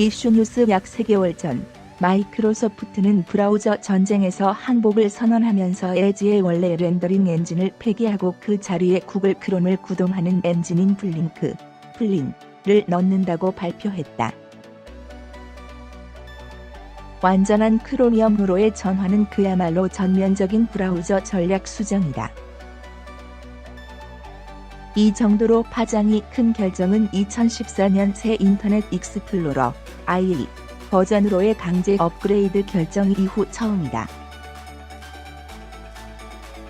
이슈 뉴스 약 3개월 전 마이크로소프트는 브라우저 전쟁에서 항복을 선언하면서 에지의 원래 렌더링 엔진을 폐기하고 그 자리에 구글 크롬을 구동하는 엔진인 블링크, 블링을 넣는다고 발표했다. 완전한 크로미엄으로의 전환은 그야말로 전면적인 브라우저 전략 수정이다. 이 정도로 파장이 큰 결정은 2014년 새 인터넷 익스플로러 IE 버전으로의 강제 업그레이드 결정 이후 처음이다.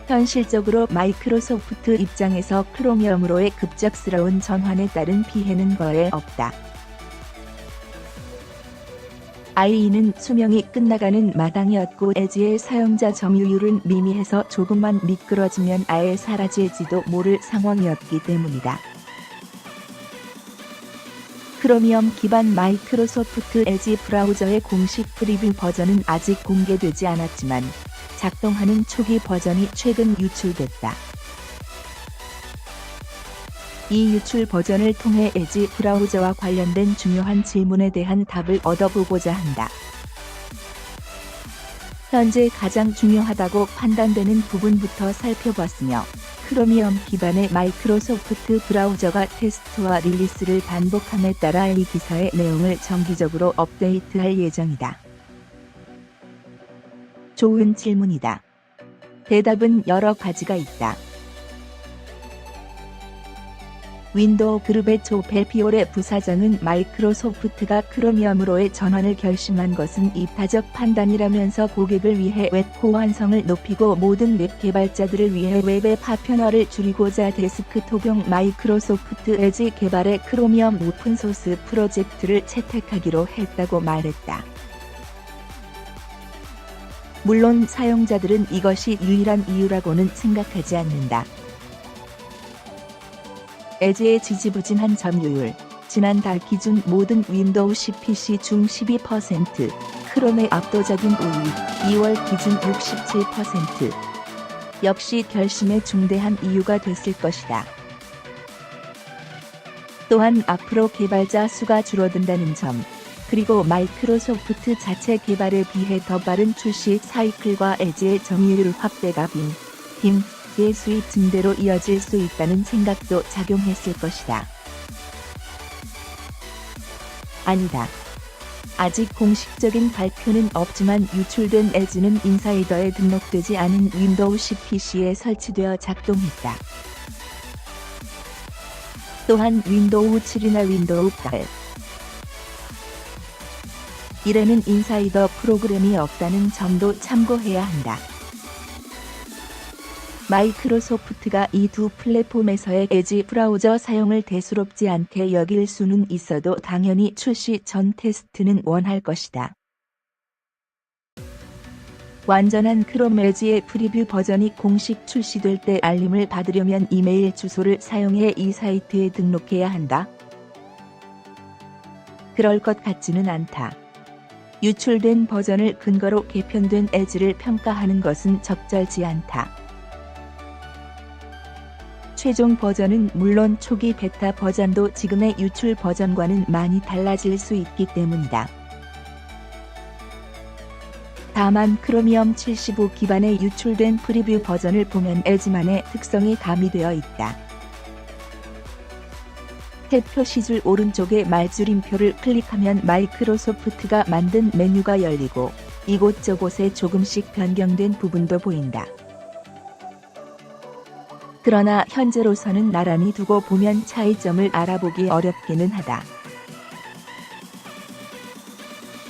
현실적으로 마이크로소프트 입장에서 크로미엄으로의 급작스러운 전환에 따른 피해는 거의 없다. IE는 수명이 끝나가는 마당이었고 에지의 사용자 점유율은 미미해서 조금만 미끄러지면 아예 사라질지도 모를 상황이었기 때문이다. 크로미엄 기반 마이크로소프트 에지 브라우저의 공식 프리뷰 버전은 아직 공개되지 않았지만 작동하는 초기 버전이 최근 유출됐다. 이 유출 버전을 통해 에지 브라우저와 관련된 중요한 질문에 대한 답을 얻어보고자 한다. 현재 가장 중요하다고 판단되는 부분부터 살펴봤으며 크로미엄 기반의 마이크로소프트 브라우저가 테스트와 릴리스를 반복함에 따라 이 기사의 내용을 정기적으로 업데이트할 예정이다. 좋은 질문이다. 대답은 여러 가지가 있다. 윈도우 그룹의 조 벨피올의 부사장은 마이크로소프트가 크로미엄으로의 전환을 결심한 것은 입타적 판단이라면서 고객을 위해 웹 호환성을 높이고 모든 웹 개발자들을 위해 웹의 파편화를 줄이고자 데스크톱용 마이크로소프트 에지 개발의 크로미엄 오픈소스 프로젝트를 채택하기로 했다고 말했다. 물론 사용자들은 이것이 유일한 이유라고는 생각하지 않는다. 에즈의 지지부진한 점유율, 지난달 기준 모든 윈도우 10 PC 중 12%, 크롬의 압도적인 우위, 2월 기준 67%. 역시 결심의 중대한 이유가 됐을 것이다. 또한 앞으로 개발자 수가 줄어든다는 점, 그리고 마이크로소프트 자체 개발에 비해 더 빠른 출시 사이클과 에즈의 점유율 확대가 빈, 빔, 의 수입 증대로 이어질 수 있다는 생각도 작용했을 것이다. 아니다. 아직 공식적인 발표는 없지만 유출된 에즈는 인사이더에 등록되지 않은 윈도우 10 PC에 설치되어 작동했다. 또한 윈도우 7이나 윈도우 8 이에는 인사이더 프로그램이 없다는 점도 참고해야 한다. 마이크로소프트가 이 두 플랫폼에서의 에지 브라우저 사용을 대수롭지 않게 여길 수는 있어도 당연히 출시 전 테스트는 원할 것이다. 완전한 크롬 에지의 프리뷰 버전이 공식 출시될 때 알림을 받으려면 이메일 주소를 사용해 이 사이트에 등록해야 한다. 그럴 것 같지는 않다. 유출된 버전을 근거로 개편된 에지를 평가하는 것은 적절치 않다. 최종 버전은 물론 초기 베타 버전도 지금의 유출 버전과는 많이 달라질 수 있기 때문이다. 다만 크로미엄 75 기반의 유출된 프리뷰 버전을 보면 에즈만의 특성이 가미되어 있다. 탭 표시줄 오른쪽에 말줄임표를 클릭하면 마이크로소프트가 만든 메뉴가 열리고 이곳저곳에 조금씩 변경된 부분도 보인다. 그러나 현재로서는 나란히 두고 보면 차이점을 알아보기 어렵기는 하다.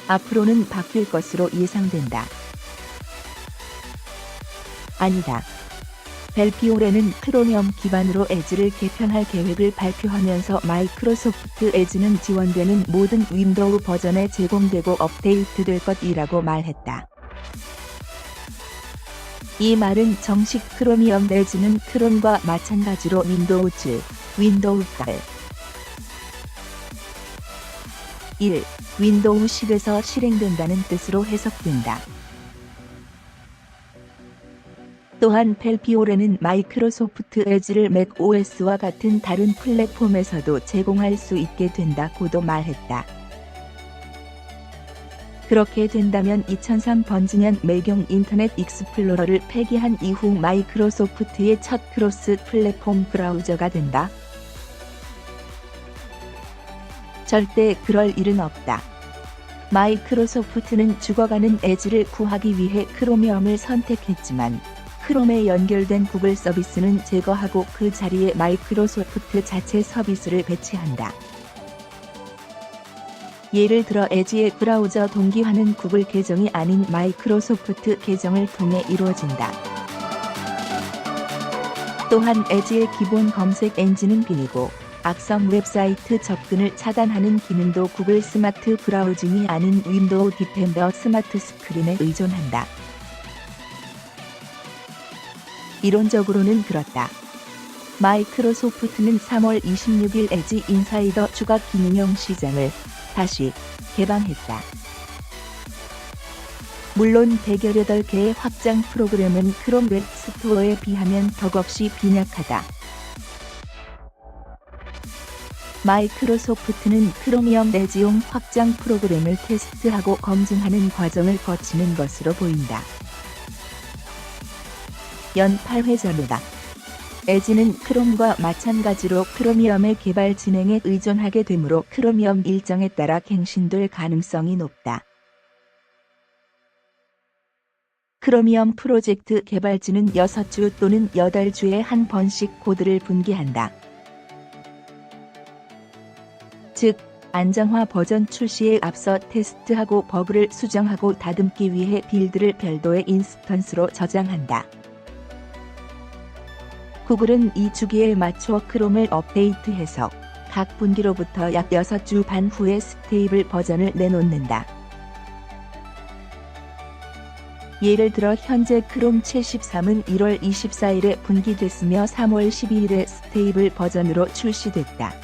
앞으로는 바뀔 것으로 예상된다. 아니다. 벨피올에는 크로미엄 기반으로 에즈를 개편할 계획을 발표하면서 마이크로소프트 에즈는 지원되는 모든 윈도우 버전에 제공되고 업데이트될 것이라고 말했다. 이 말은 정식 크로미엄 내지는 크롬과 마찬가지로 윈도우 7, 윈도우 8, 1, 윈도우 10에서 실행된다는 뜻으로 해석된다. 또한 펠피오레는 마이크로소프트 에즈를 맥 OS와 같은 다른 플랫폼에서도 제공할 수 있게 된다고도 말했다. 그렇게 된다면 2003 번지년 매경 인터넷 익스플로러를 폐기한 이후 마이크로소프트의 첫 크로스 플랫폼 브라우저가 된다. 절대 그럴 일은 없다. 마이크로소프트는 죽어가는 에지를 구하기 위해 크로미엄을 선택했지만 크롬에 연결된 구글 서비스는 제거하고 그 자리에 마이크로소프트 자체 서비스를 배치한다. 예를 들어 에지의 브라우저 동기화는 구글 계정이 아닌 마이크로소프트 계정을 통해 이루어진다. 또한 에지의 기본 검색 엔진은 빈이고 악성 웹사이트 접근을 차단하는 기능도 구글 스마트 브라우징이 아닌 윈도우 디펜더 스마트 스크린에 의존한다. 이론적으로는 그렇다. 마이크로소프트는 3월 26일 에지 인사이더 추가 기능형 시장을 다시 개방했다. 물론 118개의 확장 프로그램은 크롬 웹 스토어에 비하면 덕없이 빈약하다. 마이크로소프트는 크로미엄 내지용 확장 프로그램을 테스트하고 검증하는 과정을 거치는 것으로 보인다. 연 8회 전후다. 에지는 크롬과 마찬가지로 크로미엄의 개발 진행에 의존하게 되므로 크로미엄 일정에 따라 갱신될 가능성이 높다. 크로미엄 프로젝트 개발진은 6주 또는 8주에 한 번씩 코드를 분기한다. 즉, 안정화 버전 출시에 앞서 테스트하고 버그를 수정하고 다듬기 위해 빌드를 별도의 인스턴스로 저장한다. 구글은 이 주기에 맞춰 크롬을 업데이트해서 각 분기로부터 약 6주 반 후에 스테이블 버전을 내놓는다. 예를 들어 현재 크롬 73은 1월 24일에 분기됐으며 3월 12일에 스테이블 버전으로 출시됐다.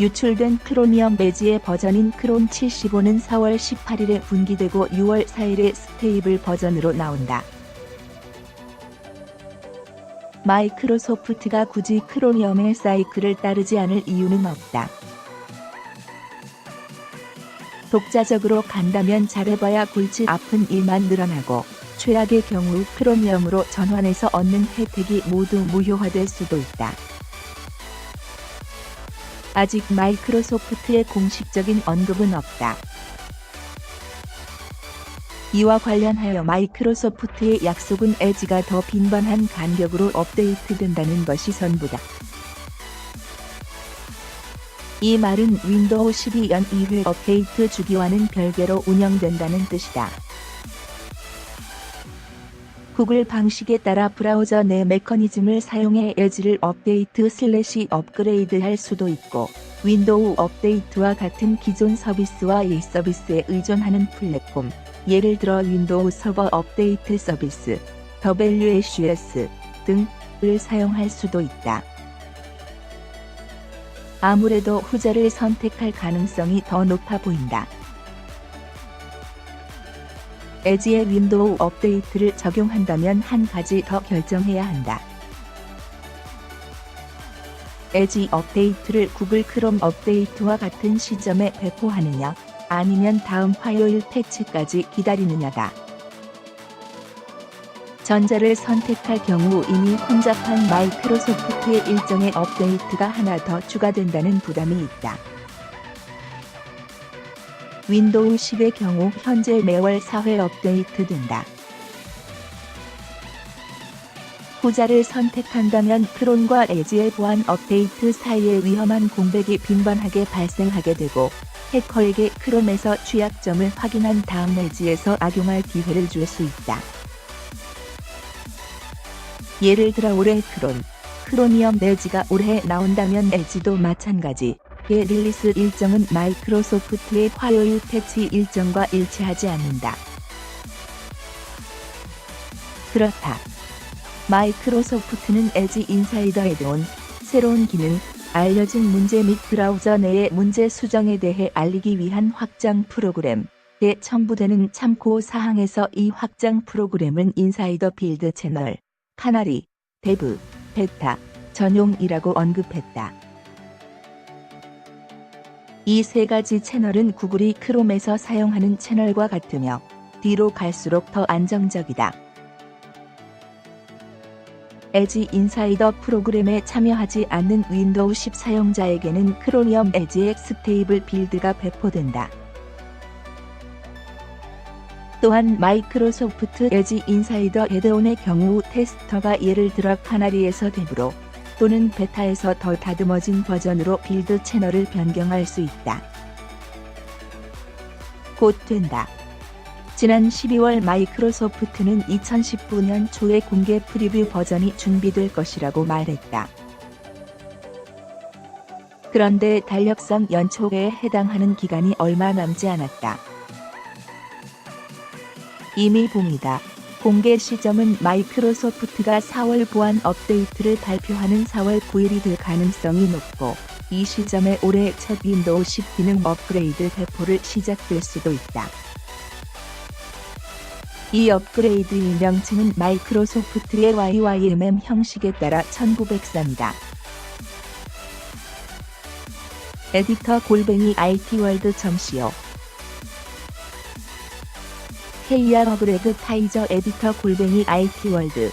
유출된 크로미엄 매지의 버전인 크롬 75는 4월 18일에 분기되고 6월 4일에 스테이블 버전으로 나온다. 마이크로소프트가 굳이 크로미엄의 사이클을 따르지 않을 이유는 없다. 독자적으로 간다면 잘해봐야 골치 아픈 일만 늘어나고 최악의 경우 크로미엄으로 전환해서 얻는 혜택이 모두 무효화될 수도 있다. 아직 마이크로소프트의 공식적인 언급은 없다. 이와 관련하여 마이크로소프트의 약속은 에지가 더 빈번한 간격으로 업데이트된다는 것이 전부다. 이 말은 윈도우 12연 2회 업데이트 주기와는 별개로 운영된다는 뜻이다. 구글 방식에 따라 브라우저 내 메커니즘을 사용해 에지를 업데이트 슬래시 업그레이드 할 수도 있고 윈도우 업데이트와 같은 기존 서비스와 이 서비스에 의존하는 플랫폼, 예를 들어 윈도우 서버 업데이트 서비스, WSUS 등을 사용할 수도 있다. 아무래도 후자를 선택할 가능성이 더 높아 보인다. 에지의 윈도우 업데이트를 적용한다면 한 가지 더 결정해야 한다. 에지 업데이트를 구글 크롬 업데이트와 같은 시점에 배포하느냐, 아니면 다음 화요일 패치까지 기다리느냐다. 전자를 선택할 경우 이미 혼잡한 마이크로소프트의 일정의 업데이트가 하나 더 추가된다는 부담이 있다. 윈도우 10의 경우 현재 매월 4회 업데이트 된다. 후자를 선택한다면 크론과 에지의 보안 업데이트 사이에 위험한 공백이 빈번하게 발생하게 되고 해커에게 크롬에서 취약점을 확인한 다음 에지에서 악용할 기회를 줄 수 있다. 예를 들어 올해 크론, 크로미엄 에지가 올해 나온다면 에지도 마찬가지. 의 릴리스 일정은 마이크로소프트의 화요일 패치 일정과 일치하지 않는다. 그렇다. 마이크로소프트는 에지 인사이더에 들어온 새로운 기능, 알려진 문제 및 브라우저 내의 문제 수정에 대해 알리기 위한 확장 프로그램 에 첨부되는 참고 사항에서 이 확장 프로그램은 인사이더 빌드 채널, 카나리, 데브, 베타, 전용이라고 언급했다. 이 세 가지 채널은 구글이 크롬에서 사용하는 채널과 같으며 뒤로 갈수록 더 안정적이다. 에지 인사이더 프로그램에 참여하지 않는 윈도우 10 사용자에게는 크로미엄 에지의 스테이블 빌드가 배포된다. 또한 마이크로소프트 에지 인사이더 애드온의 경우 테스터가 예를 들어 카나리에서 탭으로 또는 베타에서 더 다듬어진 버전으로 빌드 채널을 변경할 수 있다. 곧 된다. 지난 12월 마이크로소프트는 2019년 초에 공개 프리뷰 버전이 준비될 것이라고 말했다. 그런데 달력상 연초에 해당하는 기간이 얼마 남지 않았다. 이미 봄이다. 공개 시점은 마이크로소프트가 4월 보안 업데이트를 발표하는 4월 9일이 될 가능성이 높고 이 시점에 올해 첫 윈도우 10 기능 업그레이드 배포를 시작될 수도 있다. 이 업그레이드의 명칭은 마이크로소프트의 YYMM 형식에 따라 1903이다. 에디터 골뱅이 itworld.co KR 어그레드 타이저 에디터 골뱅이 itworld